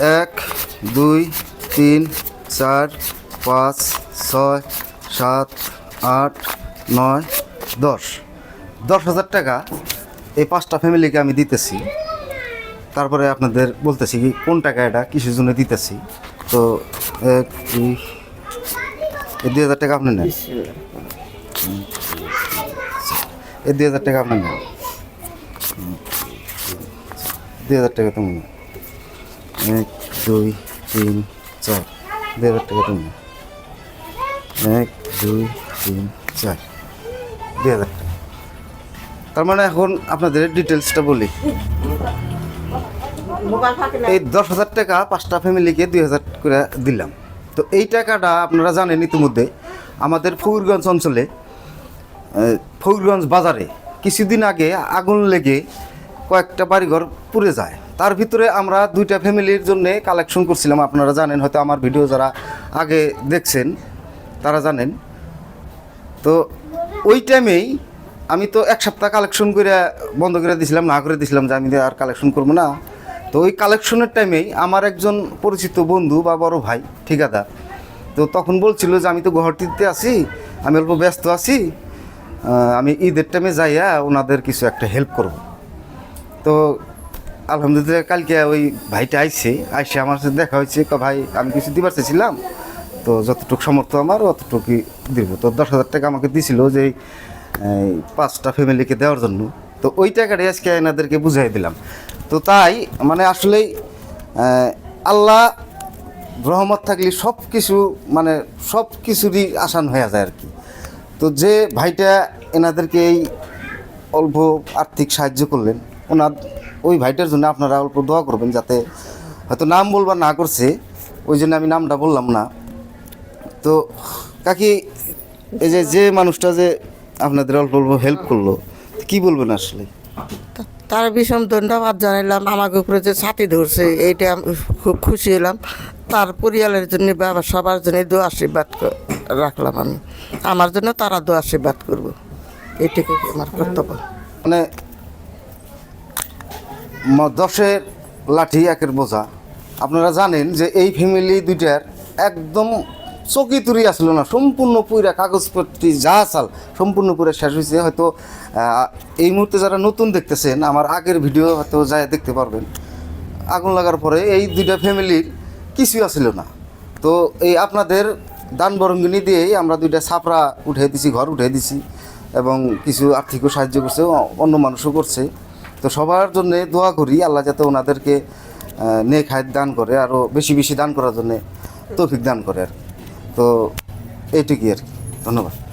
এক, দুই, তিন, চার, পাঁচ, ছয়, সাত, আট, নয়, দশ। দশ হাজার টাকা এই পাঁচটা ফ্যামিলিকে আমি দিতেছি। তারপরে আপনাদের বলতেছি কি, কোন টাকা এটা, কিসের জন্য দিতেছি? তো এক দুই হাজার টাকা আপনি নেন। এই দুই হাজার টাকা আপনি নেন। দুই হাজার টাকা তুমি নেন। এক দুই তিন চার। দুই হাজার টাকা তুমি এক দুই তিন চার। দুই হাজার টাকা তার মানে এখন আপনাদের ডিটেলসটা বলি। এই দশ হাজার টাকা পাঁচটা ফ্যামিলিকে দুই হাজার করে দিলাম। তো এই টাকাটা আপনারা জানেন ইতিমধ্যে আমাদের ফকিরগঞ্জ অঞ্চলে আহ, ফকিরগঞ্জ বাজারে কিছুদিন আগে আগুন লেগে কয়েকটা বাড়িঘর পুড়ে যায়। তার ভিতরে আমরা দুইটা ফ্যামিলির জন্য কালেকশন করছিলাম। আপনারা জানেন, হয়তো আমার ভিডিও যারা আগে দেখছেন, তারা জানেন। তো ওই টাইমেই আমি তো এক সপ্তাহ কালেকশন করে বন্ধ করে দিয়েছিলাম না করে দিয়েছিলাম যে আমি আর কালেকশন করব না। তো ওই কালেকশনের টাইমেই আমার একজন পরিচিত বন্ধু বা বড় ভাই ঠিকাদার তো তখন বলছিল যে আমি তো গুয়াহাটিতে আছি, আমি অল্প ব্যস্ত আছি আমি ঈদের টাইমে যাইয়া ওনাদের কিছু একটা হেল্প করব। তো আলহামদুলিল্লাহ, কালকে ওই ভাইটা আইছে, আইসে আমার সাথে দেখা হয়েছে ভাই, আমি কিছু দিবার চেয়েছিলাম তো যতটুকু সামর্থ্য আমার, অতটুকুই দিব। তো দশ হাজার টাকা আমাকে দিছিল যে পাঁচটা ফ্যামিলিকে দেওয়ার জন্য। তো ওই টাকাটাই আজকে এনাদেরকে বুঝাই দিলাম। তো তাই মানে আসলেই আল্লাহ রহমত থাকলে সব কিছু মানে সব কিছুরই আসান হয়ে যায় আর কি তো যে ভাইটা এনাদেরকে এই অল্প আর্থিক সাহায্য করলেন, ওনার ওই ভাইটার জন্য আপনারা অল্প দোয়া করবেন যাতে হয়তো নাম বলবার না করছে ওই জন্য আমি নামটা বললাম না। তো কাকি এই যে যে মানুষটা যে আপনাদের অল্প অল্প হেল্প করল কি বলবেন আসলে? তার ভীষণ ধন্যবাদ জানাইলাম আমাকে উপরে যে ছাতি ধরছে এইটা আমি খুব খুশি হলাম। তার পরিয়ালের জন্য বাবা সবার জন্য দু আশীর্বাদ রাখলাম আমি। আমার জন্য তারা দু আশীর্বাদ করব। এইটুকু আমার কর্তব্য। মানে দশের লাঠি একের বোঝা। আপনারা জানেন যে এই ফ্যামিলি দুইটার একদম চকি তুরি আসলো না, সম্পূর্ণ পুরা কাগজপত্র যা আসাল সম্পূর্ণ পুরো শেষ হয়েছে হয়তো এই মুহূর্তে যারা নতুন দেখতেছেন, আমার আগের ভিডিও হয়তো যায় দেখতে পারবেন। আগুন লাগার পরে এই দুইটা ফ্যামিলির কিছুই আসছিল না। তো এই আপনাদের দান বরঙ্গিনী দিয়েই আমরা দুইটা ছাপড়া উঠে দিছি, ঘর উঠে দিছি এবং কিছু আর্থিকও সাহায্য করছে অন্য মানুষও করছে। তো সবার জন্য দোয়া করি আল্লাহ যাতে ওনাদেরকে নেক হায়াত দান করে আরও বেশি বেশি দান করার জন্যে তৌফিক দান করে আর। তো এইটুকুই আর কি ধন্যবাদ